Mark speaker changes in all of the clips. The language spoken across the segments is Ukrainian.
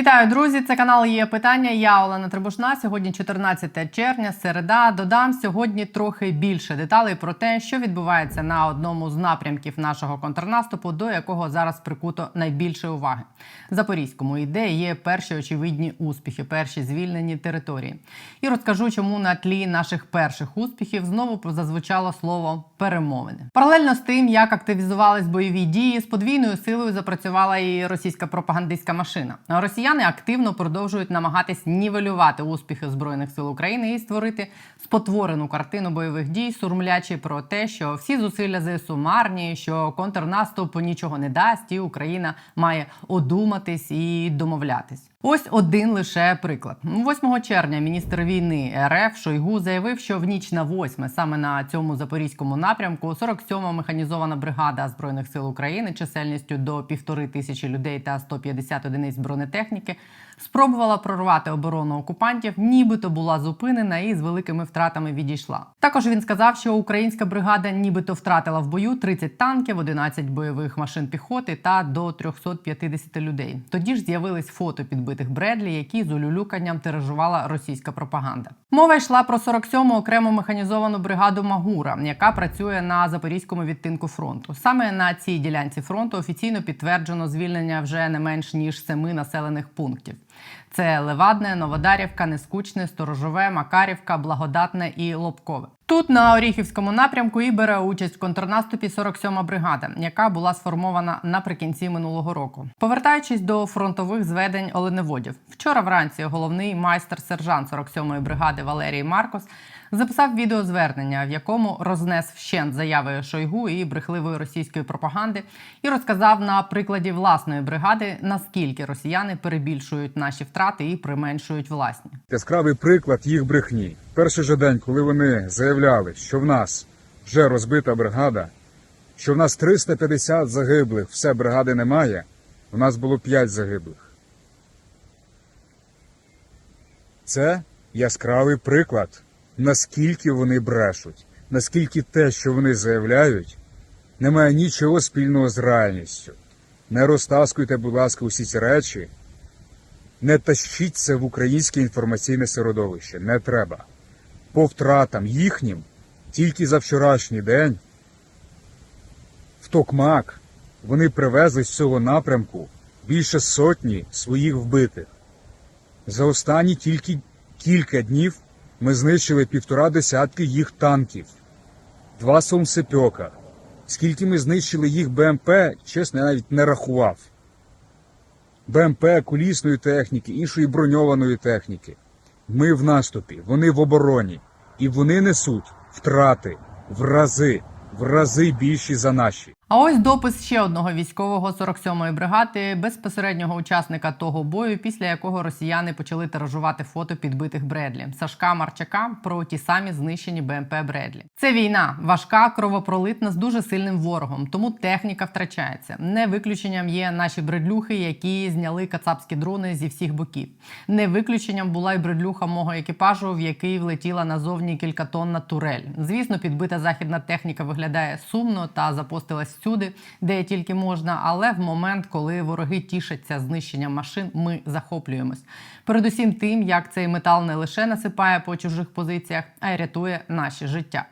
Speaker 1: Вітаю, друзі! Це канал є питання. Я Олена Трибушна. Сьогодні 14 червня, середа. Додам сьогодні трохи більше деталей про те, що відбувається на одному з напрямків нашого контрнаступу, до якого зараз прикуто найбільше уваги. Запорізькому іде є перші очевидні успіхи, перші звільнені території. І розкажу, чому на тлі наших перших успіхів знову зазвучало слово перемовини. Паралельно з тим, як активізувались бойові дії, з подвійною силою запрацювала і російська пропагандистська машина. Росіяни активно продовжують намагатись нівелювати успіхи збройних сил України і створити спотворену картину бойових дій, сурмлячи про те, що всі зусилля ЗСУ марні, що контрнаступ нічого не дасть, і Україна має одуматись і домовлятись. Ось один лише приклад. 8 червня міністр війни РФ Шойгу заявив, що в ніч на 8 саме на цьому запорізькому напрямку 47-ма механізована бригада збройних сил України чисельністю до півтори тисячі людей та 150 одиниць бронетехніки спробувала прорвати оборону окупантів, нібито була зупинена і з великими втратами відійшла. Також він сказав, що українська бригада нібито втратила в бою 30 танків, 11 бойових машин піхоти та до 350 людей. Тоді ж з'явились фото підбитих Бредлі, які з улюлюканням тиражувала російська пропаганда. Мова йшла про 47-му окрему механізовану бригаду Магура, яка працює на запорізькому відтинку фронту. Саме на цій ділянці фронту офіційно підтверджено звільнення вже не менш ніж семи населених пунктів. Це Левадне, Новодарівка, Нескучне, Сторожове, Макарівка, Благодатне і Лобкове. Тут на Оріхівському напрямку і бере участь в контрнаступі 47-ма бригада, яка була сформована наприкінці минулого року. Повертаючись до фронтових зведень оленеводів, вчора вранці головний майстер-сержант 47-ї бригади Валерій Маркос записав відеозвернення, в якому рознес вщент заяви Шойгу і брехливої російської пропаганди, і розказав на прикладі власної бригади, наскільки росіяни перебільшують наші втрати і применшують власні.
Speaker 2: Яскравий приклад їх брехні. Перший же день, коли вони заявляли, що в нас вже розбита бригада, що в нас 350 загиблих, все бригади немає, у нас було 5 загиблих. Це яскравий приклад, наскільки вони брешуть, наскільки те, що вони заявляють, не має нічого спільного з реальністю. Не розтаскуйте, будь ласка, усі ці речі. Не тащіть в українське інформаційне середовище. Не треба. По втратам їхнім тільки за вчорашній день в Токмак вони привезли з цього напрямку більше сотні своїх вбитих. За останні тільки кілька днів ми знищили півтора десятки їх танків, два сомсепьока. Скільки ми знищили їх БМП, чесно, я навіть не рахував. БМП, колісної техніки, іншої броньованої техніки. Ми в наступі, вони в обороні, і вони несуть втрати в рази, в рази більші за наші.
Speaker 1: А ось допис ще одного військового 47-ї бригади, безпосереднього учасника того бою, після якого росіяни почали тиражувати фото підбитих Бредлі Сашка Марчака про ті самі знищені БМП Бредлі. Це війна важка, кровопролитна з дуже сильним ворогом, тому техніка втрачається. Не виключенням є наші бредлюхи, які зняли кацапські дрони зі всіх боків. Не виключенням була й бредлюха мого екіпажу, в який влетіла назовні кількатонна турель. Звісно, підбита західна техніка виглядає сумно та запостилась всюди, де тільки можна. Але в момент, коли вороги тішаться знищенням машин, ми захоплюємось. Передусім тим, як цей метал не лише насипає по чужих позиціях, а й рятує наші життя.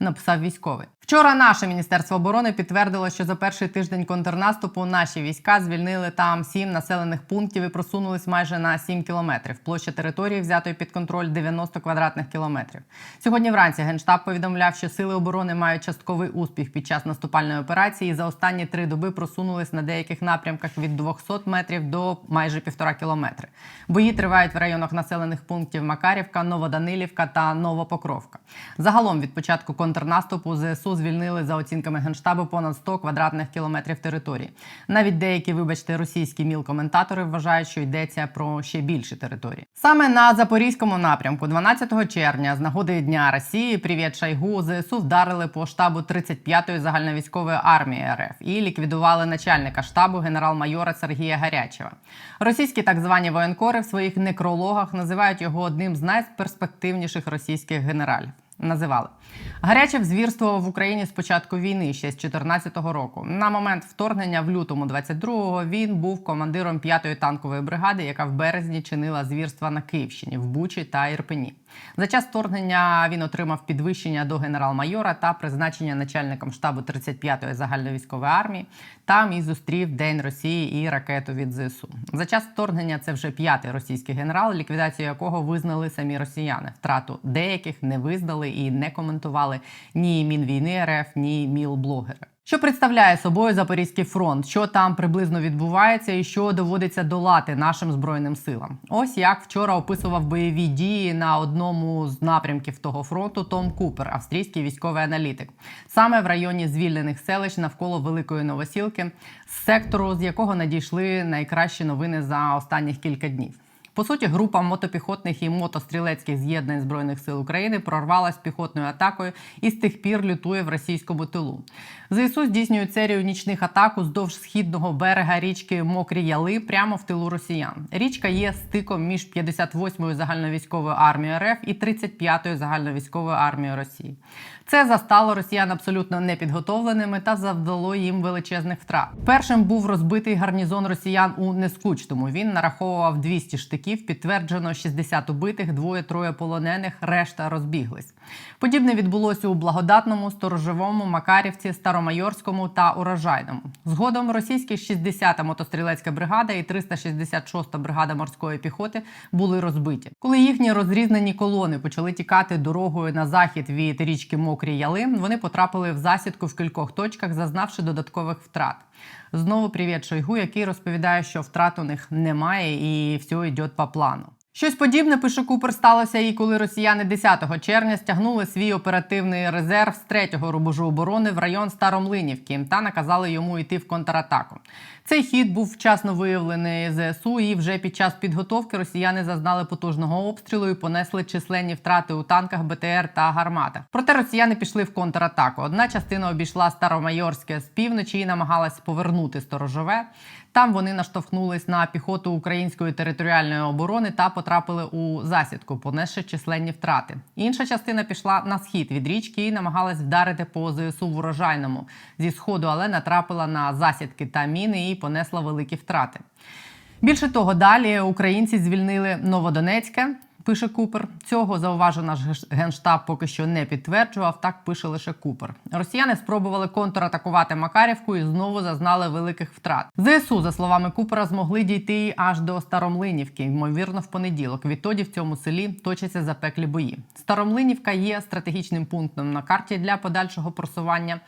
Speaker 1: Написав військовий. Вчора наше міністерство оборони підтвердило, що за перший тиждень контрнаступу наші війська звільнили там сім населених пунктів і просунулись майже на 7 кілометрів. Площа території взятої під контроль 90 квадратних кілометрів. Сьогодні вранці генштаб повідомляв, що сили оборони мають частковий успіх під час наступальної операції. і За останні три доби просунулись на деяких напрямках від 200 метрів до майже півтора кілометри. Бої тривають в районах населених пунктів Макарівка, Новоданилівка та Новопокровка. Загалом від початку контрнаступу ЗСУ звільнили за оцінками генштабу понад 100 квадратних кілометрів території. Навіть деякі, вибачте, російські міл-коментатори вважають, що йдеться про ще більші території. Саме на запорізькому напрямку, 12 червня, з нагоди Дня Росії, привіт Шайгу, ЗСУ вдарили по штабу 35-ї загальновійськової армії РФ і ліквідували начальника штабу генерал-майора Сергія Гарячева. Російські так звані воєнкори в своїх некрологах називають його одним з найперспективніших російських генералів. Називали. Гаряче звірство в Україні з початку війни ще з 2014 року. На момент вторгнення в лютому 22-го він був командиром 5-ї танкової бригади, яка в березні чинила звірства на Київщині, в Бучі та Ірпені. За час вторгнення він отримав підвищення до генерал-майора та призначення начальником штабу 35-ї загальновійськової армії. Там і зустрів День Росії і ракету від ЗСУ. За час вторгнення це вже п'ятий російський генерал, ліквідацію якого визнали самі росіяни. Втрату деяких не визнали і не коментували ні Мінвійни РФ, ні мілблогери. Що представляє собою Запорізький фронт? Що там приблизно відбувається, і що доводиться долати нашим збройним силам? Ось як вчора описував бойові дії на одному з напрямків того фронту Том Купер, австрійський військовий аналітик, саме в районі звільнених селищ навколо Великої Новосілки, з сектору, з якого надійшли найкращі новини за останніх кілька днів. По суті, група мотопіхотних і мотострілецьких з'єднань збройних сил України прорвалась піхотною атакою і з тих пір лютує в російському тилу. ЗСУ здійснюють серію нічних атак уздовж східного берега річки Мокрі Яли прямо в тилу росіян. Річка є стиком між 58-ю загальновійськовою армією РФ і 35-ю загальновійськовою армією Росії. Це застало росіян абсолютно непідготовленими та завдало їм величезних втрат. Першим був розбитий гарнізон росіян у Нескучному. Він нараховував 200 штиків, підтверджено 60 убитих, двоє-троє полонених, решта розбіглись. Подібне відбулося у Благодатному, Сторожовому, Макарівці, Старомайорському та Урожайному. Згодом російські 60-та мотострілецька бригада і 366-та бригада морської піхоти були розбиті. Коли їхні розрізнені колони почали тікати дорогою на захід від річки Мокрі Яли, вони потрапили в засідку в кількох точках, зазнавши додаткових втрат. Знову привіт Шойгу, який розповідає, що втрат у них немає і все йде по плану. Щось подібне, пише Купер, сталося і коли росіяни 10 червня стягнули свій оперативний резерв з третього рубежу оборони в район Старомлинівки та наказали йому йти в контратаку. Цей хід був вчасно виявлений ЗСУ, і вже під час підготовки росіяни зазнали потужного обстрілу і понесли численні втрати у танках, БТР та гарматах. Проте росіяни пішли в контратаку. Одна частина обійшла Старомайорське з півночі і намагалась повернути сторожове. Там вони наштовхнулись на піхоту української територіальної оборони та потрапили у засідку, понесши численні втрати. Інша частина пішла на схід від річки і намагалась вдарити по ЗСУ в урожайному зі сходу, але натрапила на засідки та міни і понесла великі втрати. Більше того, далі українці звільнили Новодонецьке. Пише Купер. Цього зауважу наш генштаб поки що не підтверджував. Так пише лише Купер. Росіяни спробували контратакувати Макарівку і знову зазнали великих втрат. ЗСУ, за словами Купера, змогли дійти аж до Старомлинівки, ймовірно, в понеділок. Відтоді в цьому селі точаться запеклі бої. Старомлинівка є стратегічним пунктом на карті для подальшого просування.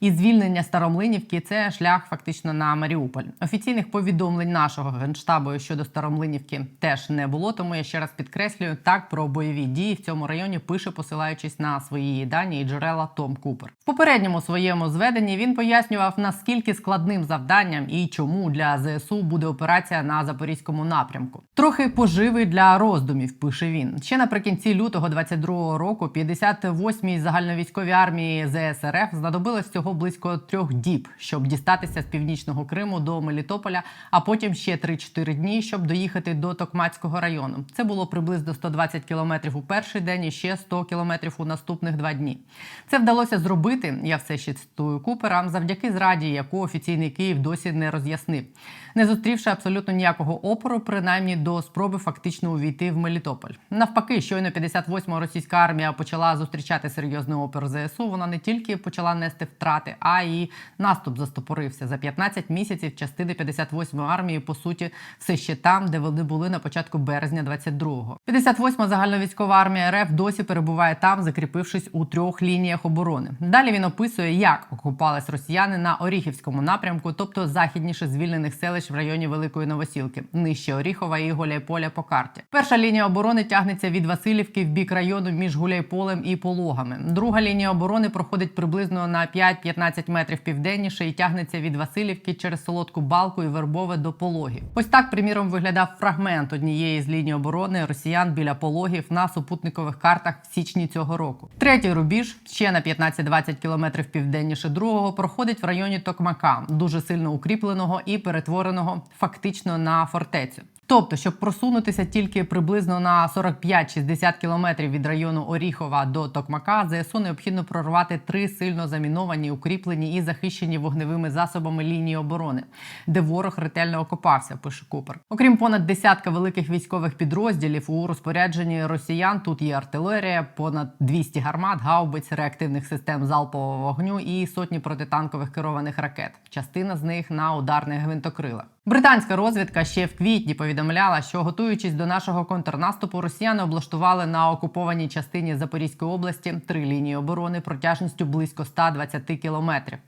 Speaker 1: І звільнення Старомлинівки це шлях фактично на Маріуполь. Офіційних повідомлень нашого генштабу щодо Старомлинівки теж не було. Тому я ще раз підкреслюю так про бойові дії в цьому районі. Пише, посилаючись на свої дані і джерела Том Купер. В попередньому своєму зведенні він пояснював наскільки складним завданням і чому для ЗСУ буде операція на запорізькому напрямку. Трохи поживи для роздумів. Пише він ще наприкінці лютого 22-го року. 58-й загальновійськовій армії ЗСРФ знадобилось всього близько трьох діб, щоб дістатися з північного Криму до Мелітополя, а потім ще 3-4 дні, щоб доїхати до Токмацького району. Це було приблизно 120 кілометрів у перший день і ще 100 кілометрів у наступних два дні. Це вдалося зробити. Я все ще цитую Купера завдяки зраді, яку офіційний Київ досі не роз'яснив, не зустрівши абсолютно ніякого опору, принаймні до спроби фактично увійти в Мелітополь. Навпаки, щойно 58-ма російська армія почала зустрічати серйозний опір ЗСУ. Вона не тільки почала нести втрати, а й наступ застопорився за 15 місяців. Частини 58-ї армії по суті все ще там, де вони були на початку березня 22-го. 58-ма загальновійськова армія РФ досі перебуває там, закріпившись у трьох лініях оборони. Далі він описує, як окупались росіяни на Оріхівському напрямку, тобто західніше звільнених селищ в районі Великої Новосілки, нижче Оріхова і Гуляйполя по карті. Перша лінія оборони тягнеться від Васильівки в бік району між Гуляйполем і Пологами. Друга лінія оборони проходить приблизно на 5-15 метрів південніше і тягнеться від Васильівки через солодку балку і вербове до пологів. Ось так, приміром, виглядав фрагмент однієї з ліній оборони росіян біля пологів на супутникових картах в січні цього року. Третій рубіж ще на 15-20 кілометрів південніше другого проходить в районі Токмака, дуже сильно укріпленого і перетвореного фактично на фортецю. Тобто, щоб просунутися тільки приблизно на 45-60 кілометрів від району Оріхова до Токмака, ЗСУ необхідно прорвати три сильно заміновані, укріплені і захищені вогневими засобами лінії оборони, де ворог ретельно окопався. Пише Купер. Окрім понад десятка великих військових підрозділів у розпорядженні росіян тут є артилерія, понад 200 гармат, гаубиць, реактивних систем залпового вогню і сотні протитанкових керованих ракет. Частина з них на ударних гвинтокрилах. Британська розвідка ще в квітні повідомляла, що готуючись до нашого контрнаступу, росіяни облаштували на окупованій частині Запорізької області три лінії оборони протяжністю близько 120 кілометрів.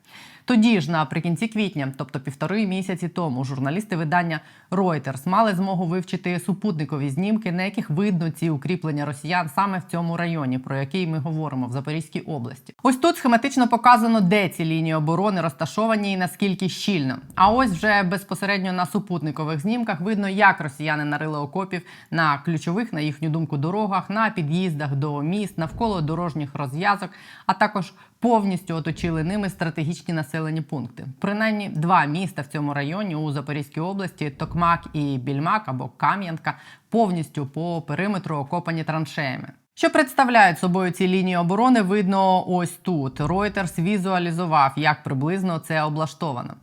Speaker 1: Тоді ж, наприкінці квітня, тобто півтори місяці тому, журналісти видання Reuters мали змогу вивчити супутникові знімки, на яких видно ці укріплення росіян саме в цьому районі, про який ми говоримо в Запорізькій області. Ось тут схематично показано, де ці лінії оборони розташовані і наскільки щільно. А ось вже безпосередньо на супутникових знімках видно, як росіяни нарили окопів на ключових, на їхню думку, дорогах, на під'їздах до міст, навколо дорожніх розв'язок, а також повністю оточили ними стратегічні населені пункти. Принаймні два міста в цьому районі у Запорізькій області Токмак і Більмак або Кам'янка повністю по периметру окопані траншеями. Що представляють собою ці лінії оборони, видно ось тут. Reuters візуалізував, як приблизно це облаштовано.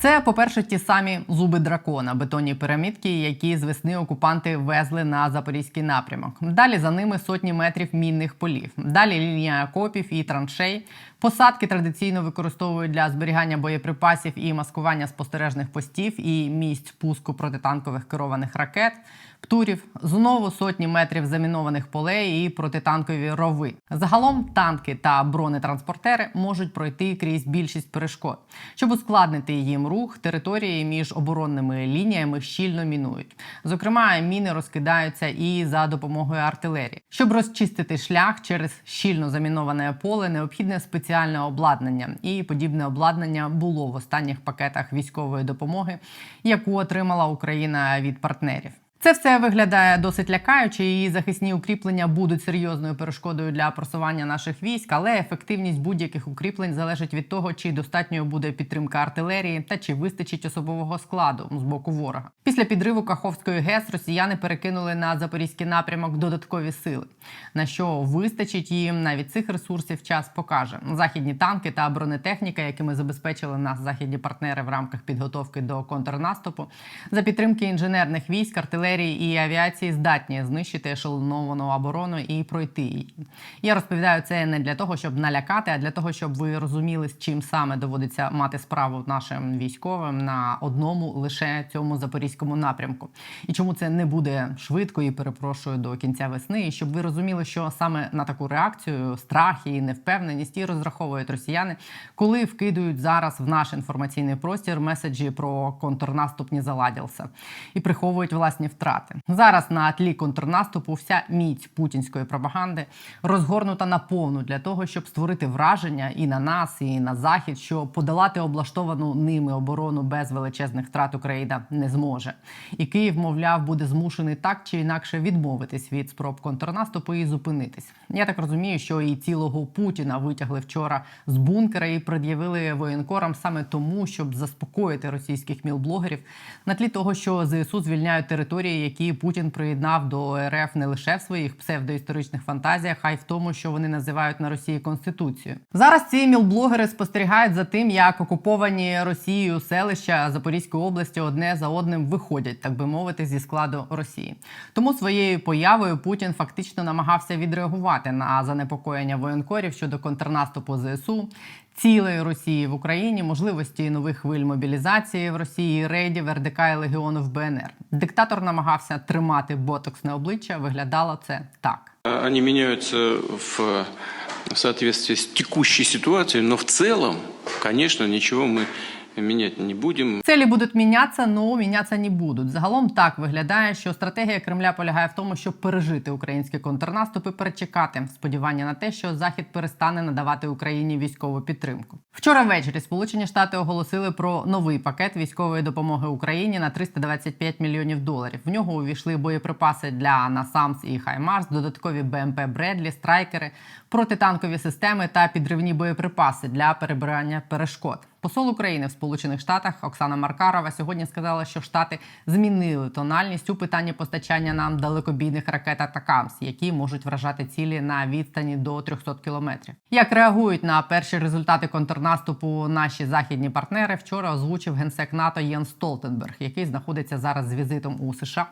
Speaker 1: Це, по-перше, ті самі зуби дракона, бетонні пірамідки, які з весни окупанти везли на запорізький напрямок. Далі за ними сотні метрів мінних полів. Далі лінія окопів і траншей. Посадки традиційно використовують для зберігання боєприпасів і маскування спостережних постів і місць пуску протитанкових керованих ракет. Птурів знову сотні метрів замінованих полей і протитанкові рови. Загалом танки та бронетранспортери можуть пройти крізь більшість перешкод. Щоб ускладнити їм рух, території між оборонними лініями щільно мінують. Зокрема, міни розкидаються і за допомогою артилерії. Щоб розчистити шлях через щільно заміноване поле, необхідне спеціальне обладнання, і подібне обладнання було в останніх пакетах військової допомоги, яку отримала Україна від партнерів. Це все виглядає досить лякаюче, і захисні укріплення будуть серйозною перешкодою для просування наших військ, але ефективність будь-яких укріплень залежить від того, чи достатньою буде підтримка артилерії та чи вистачить особового складу з боку ворога. Після підриву Каховської ГЕС росіяни перекинули на запорізький напрямок додаткові сили. На що вистачить їм навіть цих ресурсів, час покаже. Західні танки та бронетехніка, якими забезпечили нас західні партнери в рамках підготовки до контрнаступу, за підтримки інженерних військ, артилерії і авіації здатні знищити ешелоновану оборону і пройти її. Я розповідаю це не для того, щоб налякати, а для того, щоб ви розуміли, з чим саме доводиться мати справу нашим військовим на одному лише цьому запорізькому напрямку, і чому це не буде швидко і перепрошую до кінця весни. І щоб ви розуміли, що саме на таку реакцію, страх і невпевненість і розраховують росіяни, коли вкидують зараз в наш інформаційний простір меседжі про контрнаступ не заладився і приховують власні втрати. Зараз на тлі контрнаступу вся міць путінської пропаганди розгорнута наповну для того, щоб створити враження і на нас, і на захід, що подолати облаштовану ними оборону без величезних втрат Україна не зможе. І Київ, мовляв, буде змушений так чи інакше відмовитись від спроб контрнаступу і зупинитись. Я так розумію, що і цілого Путіна витягли вчора з бункера і пред'явили воєнкорам саме тому, щоб заспокоїти російських мілблогерів на тлі того, що ЗСУ звільняють території, які Путін приєднав до РФ не лише в своїх псевдоісторичних фантазіях, а й в тому, що вони називають на Росії конституцію. Зараз ці мілблогери спостерігають за тим, як окуповані Росією селища Запорізької області одне за одним виходять, так би мовити, зі складу Росії. Тому своєю появою Путін фактично намагався відреагувати на занепокоєння воєнкорів щодо контрнаступу ЗСУ. Цілої Росії в Україні, можливості нових хвиль мобілізації в Росії, рейдів РДК і легіону в БНР. Диктатор намагався тримати ботоксне обличчя. Виглядало це так.
Speaker 3: Вони міняються в соответствии з текущей ситуацією, але в цілому, звісно, нічого мы менять не будем.
Speaker 1: Цілі будуть мінятися, але мінятися не будуть. Загалом так виглядає, що стратегія Кремля полягає в тому, щоб пережити український контрнаступ і перечекати сподівання на те, що Захід перестане надавати Україні військову підтримку. Вчора ввечері Сполучені Штати оголосили про новий пакет військової допомоги Україні на 325 мільйонів доларів. В нього увійшли боєприпаси для Насамс і Хаймарс, додаткові БМП Бредлі, страйкери, протитанкові системи та підривні боєприпаси для перебирання перешкод. Посол України в Сполучених Штатах Оксана Маркарова сьогодні сказала, що Штати змінили тональність у питанні постачання нам далекобійних ракет Атакамс, які можуть вражати цілі на відстані до 300 кілометрів. Як реагують на перші результати контрнаступу наші західні партнери? Вчора озвучив генсек НАТО Єн Столтенберг, який знаходиться зараз з візитом у США.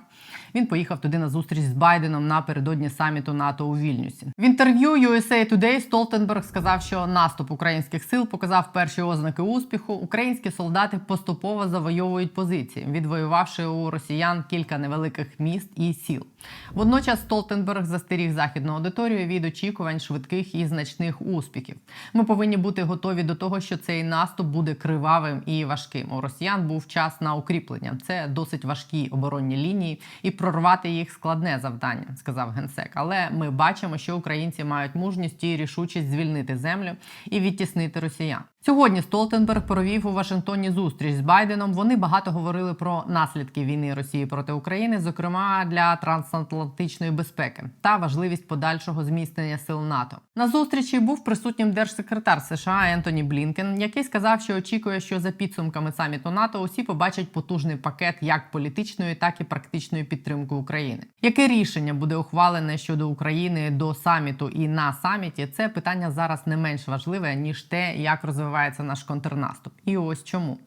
Speaker 1: Він поїхав туди на зустріч з Байденом напередодні саміту НАТО у Вільнюсі. В інтерв'ю USA Today Столтенберг сказав, що наступ українських сил показав перші ознаки успіху. Українські солдати поступово завойовують позиції, відвоювавши у росіян кілька невеликих міст і сіл. Водночас Столтенберг застеріг західну аудиторію від очікувань швидких і значних успіхів. Ми повинні бути готові до того, що цей наступ буде кривавим і важким. У росіян був час на укріплення. Це досить важкі оборонні лінії, і прорвати їх складне завдання, сказав генсек. Але ми бачимо, що українці мають мужність і рішучість звільнити землю і відтіснити росіян. Сьогодні Столтенберг провів у Вашингтоні зустріч з Байденом. Вони багато говорили про наслідки війни Росії проти України, зокрема для трансатлантичної безпеки та важливість подальшого зміцнення сил НАТО. На зустрічі був присутнім держсекретар США Ентоні Блінкен, який сказав, що очікує, що за підсумками саміту НАТО усі побачать потужний пакет як політичної, так і практичної підтримки України. Яке рішення буде ухвалене щодо України до саміту і на саміті? Це питання зараз не менш важливе ніж те, як розвивається наш контрнаступ. І ось чому.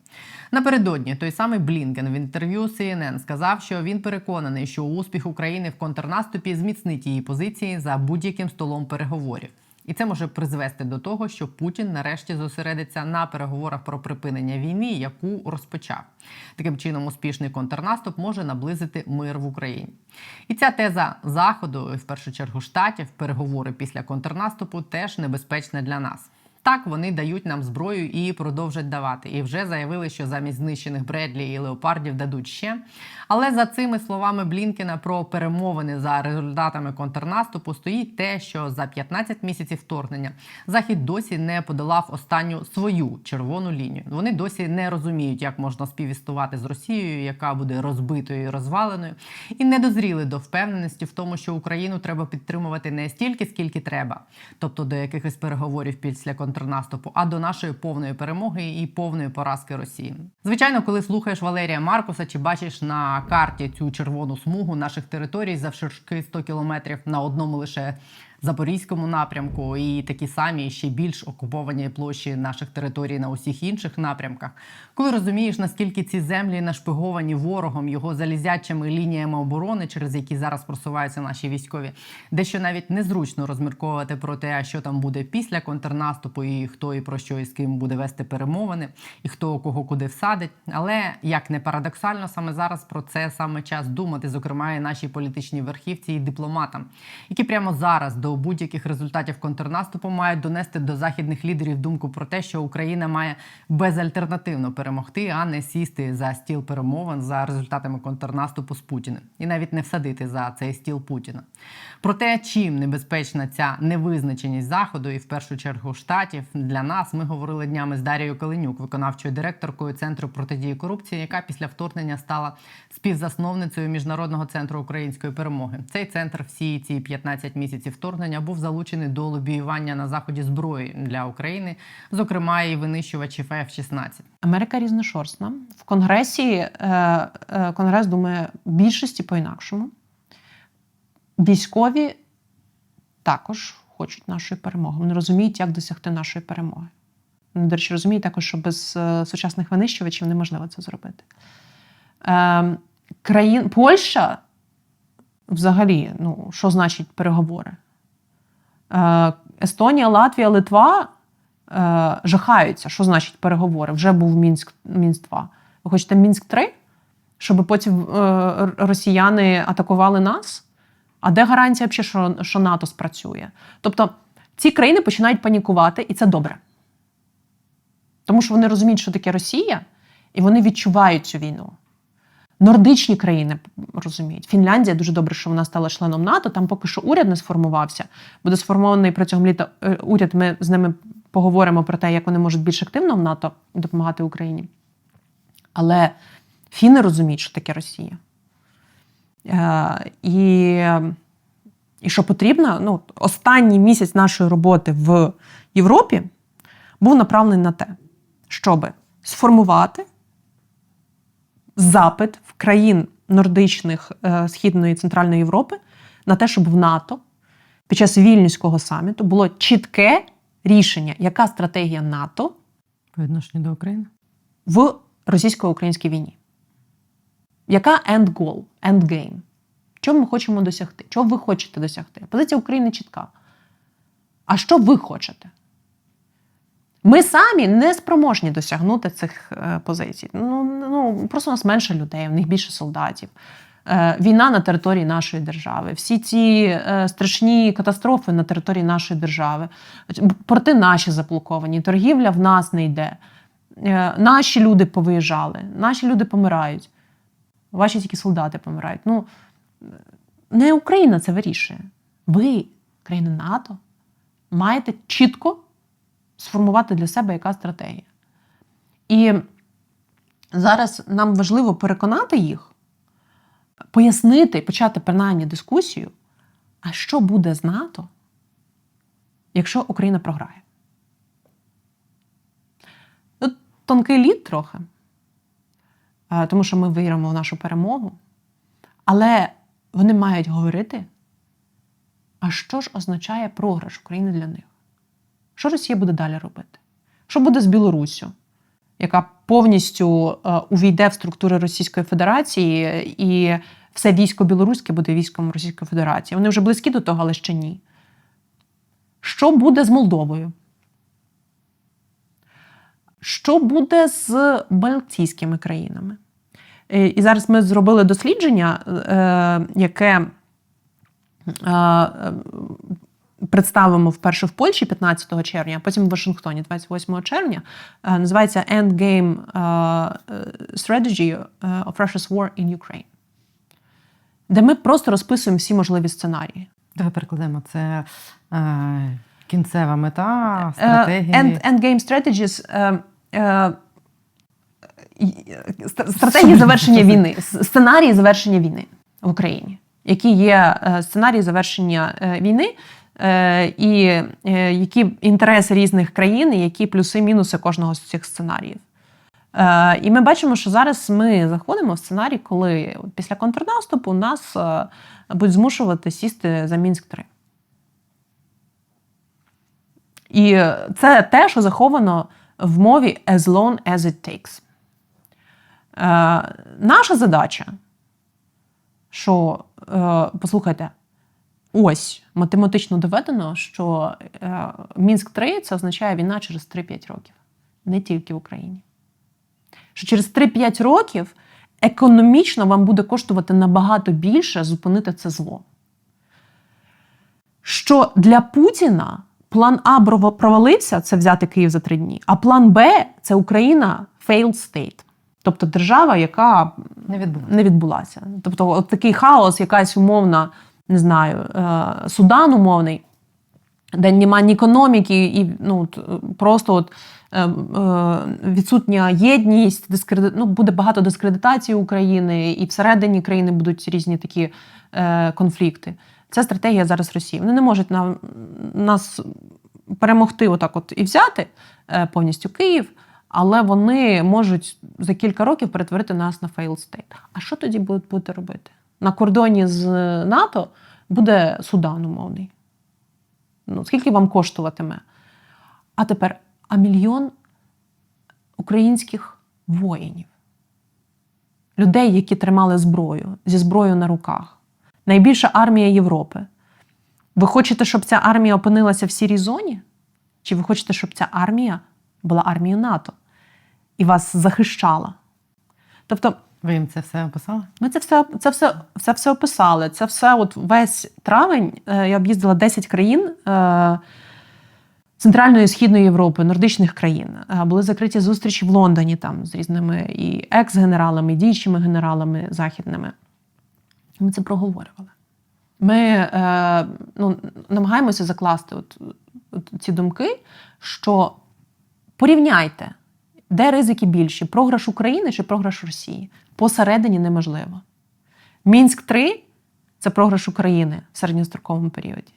Speaker 1: Напередодні той самий Блінкен в інтерв'ю CNN сказав, що він переконаний, що успіх України в контрнаступі зміцнить її позиції за будь-яким столом переговорів. І це може призвести до того, що Путін нарешті зосередиться на переговорах про припинення війни, яку розпочав. Таким чином, успішний контрнаступ може наблизити мир в Україні. І ця теза заходу, і в першу чергу штатів, переговори після контрнаступу теж небезпечна для нас. Так, вони дають нам зброю і продовжать давати. І вже заявили, що замість знищених Бредлі і леопардів дадуть ще. Але за цими словами Блінкена про перемовини за результатами контрнаступу стоїть те, що за 15 місяців вторгнення Захід досі не подолав останню свою червону лінію. Вони досі не розуміють, як можна співістувати з Росією, яка буде розбитою і розваленою, і не дозріли до впевненості в тому, що Україну треба підтримувати не стільки, скільки треба, тобто до якихось переговорів після контрнаступу, а до нашої повної перемоги і повної поразки Росії. Звичайно, коли слухаєш Валерія Маркуса чи бачиш на карті цю червону смугу наших територій завширшки 100 кілометрів на одному лише запорізькому напрямку, і такі самі ще більш окуповані площі наших територій на усіх інших напрямках. Коли розумієш, наскільки ці землі нашпиговані ворогом його залізячими лініями оборони, через які зараз просуваються наші військові, дещо навіть незручно розмірковувати про те, що там буде після контрнаступу, і хто і про що і з ким буде вести перемовини, і хто кого куди всадить. Але як не парадоксально, саме зараз про це саме час думати, зокрема і нашій політичній верхівці і дипломатам, які прямо зараз до будь-яких результатів контрнаступу мають донести до західних лідерів думку про те, що Україна має безальтернативно перемогти, а не сісти за стіл перемовин за результатами контрнаступу з Путіним і навіть не всадити за цей стіл Путіна. Про те, чим небезпечна ця невизначеність заходу, і в першу чергу штатів для нас, ми говорили днями з Дарією Калинюк, виконавчою директоркою центру протидії корупції, яка після вторгнення стала співзасновницею міжнародного центру української перемоги. Цей центр всі ці 15 місяців вторгнення був залучений до лобіювання на заході зброї для України, зокрема і винищувачів F-16.
Speaker 4: Америка різношорстна. В Конгресі е, е, Конгрес думає більшості по-інакшому. Військові також хочуть нашої перемоги. Вони розуміють, як досягти нашої перемоги. Вони, до речі, розуміють також, що без е, сучасних винищувачів неможливо це зробити. Країн... Польща взагалі, ну, що значить переговори? Естонія, Латвія, Литва е, жахаються, що значить переговори. Вже був Мінськ, Мінськ 2. Ви хочете Мінськ 3? Щоб потім е, росіяни атакували нас? А де гарантія, взагалі, що, що НАТО спрацює? Тобто ці країни починають панікувати, і це добре. Тому що вони розуміють, що таке Росія, і вони відчувають цю війну. Нордичні країни розуміють. Фінляндія дуже добре, що вона стала членом НАТО. Там поки що уряд не сформувався. Буде сформований протягом літа е, уряд. Ми з ними поговоримо про те, як вони можуть більш активно в НАТО допомагати Україні. Але фіни розуміють, що таке Росія. Е, і, і що потрібно, ну, останній місяць нашої роботи в Європі був направлений на те, щоб сформувати запит в країн нордичних е, Східної і Центральної Європи на те, щоб в НАТО під час вільнюського саміту було чітке рішення, яка стратегія НАТО
Speaker 1: По відношенню до України?
Speaker 4: в російсько-українській війні. Яка end goal, end game? Чого ми хочемо досягти? Чого ви хочете досягти? Позиція України чітка. А що ви хочете? Ми самі не спроможні досягнути цих е, позицій. Ну, ну, просто у нас менше людей, в них більше солдатів. Е, війна на території нашої держави, всі ці е, страшні катастрофи на території нашої держави, порти наші заблоковані, торгівля в нас не йде. Е, наші люди повиїжджали, наші люди помирають. Ваші тільки солдати помирають. Ну, не Україна це вирішує. Ви, країни НАТО, маєте чітко сформувати для себе яка стратегія. І зараз нам важливо переконати їх, пояснити, і почати принаймні дискусію, а що буде з НАТО, якщо Україна програє. Тут тонкий лід трохи, е, тому що ми віримо нашу перемогу. Але вони мають говорити, а що ж означає програш України для них? Що Росія буде далі робити? Що буде з Білоруссю, яка повністю е, увійде в структури Російської Федерації, і все військо білоруське буде військом Російської Федерації? Вони вже близькі до того, але ще ні. Що буде з Молдовою? Що буде з Балтійськими країнами? Е, І зараз ми зробили дослідження, е, яке представимо вперше в Польщі 15 червня, а потім в Вашингтоні 28 червня. Е, Називається Endgame е, е, Strategy of Russia's War in Ukraine, де ми просто розписуємо всі можливі сценарії.
Speaker 1: Давай перекладемо. Це е, кінцева мета, стратегії.
Speaker 4: End, endgame strategies. е, е, Стратегії завершення війни, сценарії завершення війни в Україні, які є сценарії завершення війни, і е, які інтереси різних країн, і які плюси-мінуси кожного з цих сценаріїв. Е, І ми бачимо, що зараз ми заходимо в сценарій, коли після контрнаступу нас е, будуть змушувати сісти за Мінськ 3 І це те, що заховано в мові as long as it takes. Е, наша задача, що, е, послухайте, ось математично доведено, що е, Мінськ 3 це означає війна через 3-5 років, не тільки в Україні. Що через 3-5 років економічно вам буде коштувати набагато більше зупинити це зло що для Путіна план А провалився це взяти Київ за три дні, а план Б це Україна failed state. Тобто держава, яка
Speaker 1: Не відбулося.
Speaker 4: не відбулася. Тобто, от такий хаос, якась умовна, не знаю, е, Судан умовний, де немає ні економіки, і ну, просто от, е, е, відсутня єдність, дискреди... ну, буде багато дискредитації України, і всередині країни будуть різні такі конфлікти. Це стратегія зараз Росії. Вони не можуть нам, нас перемогти отак от і взяти повністю Київ, але вони можуть за кілька років перетворити нас на failed state. А що тоді будуть робити? На кордоні з НАТО буде Судан умовний. Ну, скільки вам коштуватиме? А тепер, а мільйон українських воїнів, людей, які тримали зброю зі зброєю на руках, найбільша армія Європи. Ви хочете, щоб ця армія опинилася в сірій зоні? Чи ви хочете, щоб ця армія була армією НАТО і вас захищала? Тобто,
Speaker 1: Ви їм це все описали?
Speaker 4: ми це все, це все, це все описали. Це все, от весь травень е, я об'їздила 10 країн е, Центральної і Східної Європи, нордичних країн. Е, були закриті зустрічі в Лондоні там з різними і екс-генералами, і діючими генералами західними. Ми це проговорювали. Ми ну, намагаємося закласти от, от ці думки, що порівняйте, де ризики більші: програш України чи програш Росії? Посередині неможливо. Мінськ 3 це програш України в середньостроковому періоді.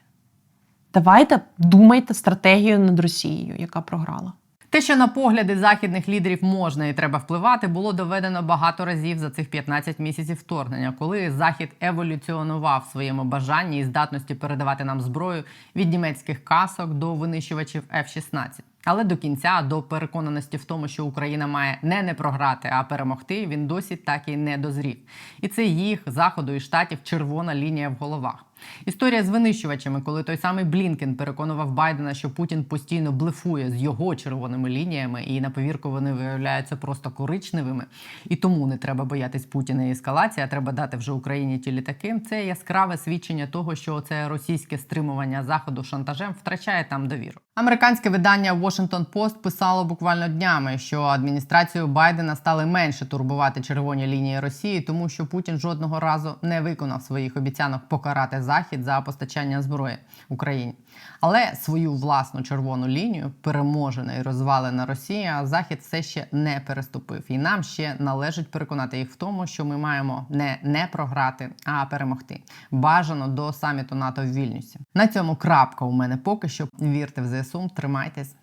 Speaker 4: Давайте думайте стратегію над Росією, яка програла.
Speaker 1: Те, що на погляди західних лідерів можна і треба впливати, було доведено багато разів за цих 15 місяців вторгнення, коли захід еволюціонував в своєму бажанні і здатності передавати нам зброю від німецьких касок до винищувачів F-16. Але до кінця, до переконаності в тому, що Україна має не не програти, а перемогти, він досі так і не дозрів. І це їх заходу і штатів червона лінія в головах. Історія з винищувачами, коли той самий Блінкен переконував Байдена, що Путін постійно блефує з його червоними лініями, і на повірку вони виявляються просто коричневими. І тому не треба боятись Путіна і ескалації, а треба дати вже Україні ті літаки. Це яскраве свідчення того, що це російське стримування заходу шантажем втрачає там довіру. Американське видання Washington Post писало буквально днями, що адміністрацію Байдена стали менше турбувати червоні лінії Росії, тому що Путін жодного разу не виконав своїх обіцянок покарати захід за постачання зброї Україні. Але свою власну червону лінію переможена і розвалена Росія захід все ще не переступив. І нам ще належить переконати їх в тому, що ми маємо не не програти, а перемогти. Бажано до саміту НАТО в Вільнюсі. На цьому крапка у мене поки що. Вірте в ЗСУ, тримайтесь.